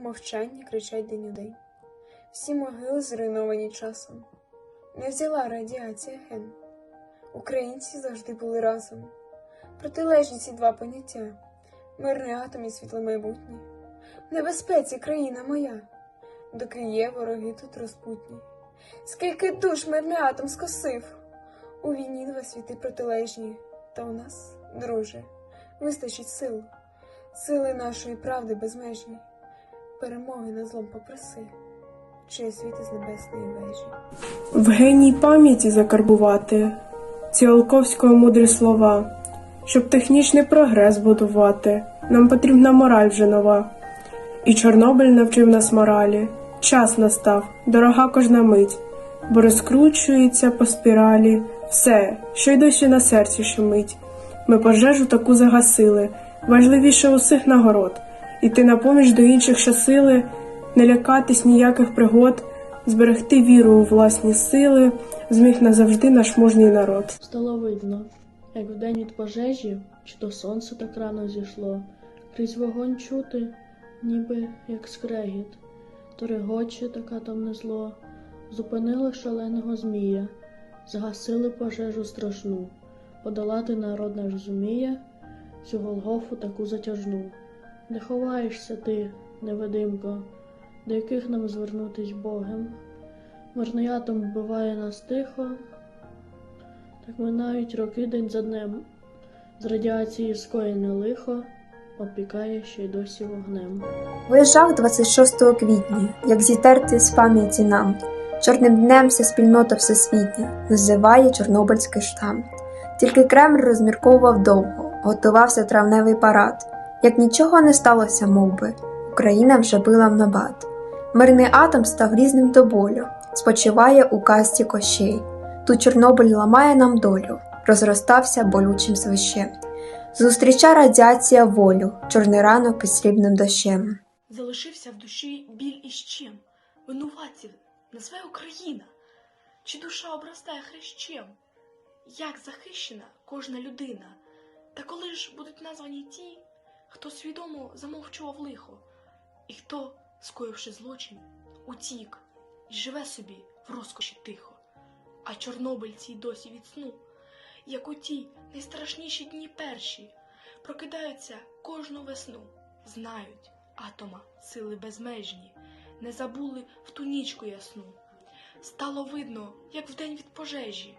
мовчанні кричать день у день. Всі могили зруйновані часом. Не взяла радіація ген. Українці завжди були разом. Протилежні ці два поняття мирний атом і світле майбутнє. В небезпеці країна моя, доки є вороги тут розпутні. Скільки душ мирний атом скосив, у війні два світи протилежні, та у нас, друже, вистачить сил, сили нашої правди безмежні, перемоги на злом попроси, чи світи з небесної вежі. В геній пам'яті закарбувати ціолковського мудрі слова. Щоб технічний прогрес будувати, нам потрібна мораль вже нова. І Чорнобиль навчив нас моралі. Час настав, дорога кожна мить, бо розкручується по спіралі все, що й досі на серці шумить. Ми пожежу таку загасили, важливіше усіх нагород, іти на поміч до інших щасили, не лякатись ніяких пригод, зберегти віру у власні сили, зміг назавжди наш мужній народ. Стало видно, як вдень від пожежі, чи то сонце так рано зійшло, крізь вогонь чути, ніби як скрегіт, то регоче така там зло, зупинили шаленого змія, згасили пожежу страшну, подолати народ наш зуміє, цю Голгофу таку затяжну. Де ховаєшся ти, невидимко, до яких нам звернутись Богом? Мирний атом вбиває нас тихо, так минають роки день за днем. З радіації скоєне лихо опікає ще й досі вогнем. Виїжджав 26 квітня, як зітерти з пам'яті нам. Чорним днем вся спільнота всесвітня називає Чорнобильський штам. Тільки Кремль розмірковував довго, готувався травневий парад. Як нічого не сталося, мов би, Україна вже била в набат. Мирний атом став різним до болю, спочиває у касті кощей. Тут Чорнобиль ламає нам долю, розростався болючим свищем. Зустріча радіація волю, чорний ранок під срібним дощем. Залишився в душі біль із чим? Винуватців назве Україна, чи душа обростає хрещем? Як захищена кожна людина? Та коли ж будуть названі ті, хто свідомо замовчував лихо, і хто, скоївши злочин, утік і живе собі в розкоші тихо, а чорнобильці й досі від сну, як у ті найстрашніші дні перші, прокидаються кожну весну, знають атома сили безмежні, не забули в ту нічку ясну. Стало видно, як вдень від пожежі,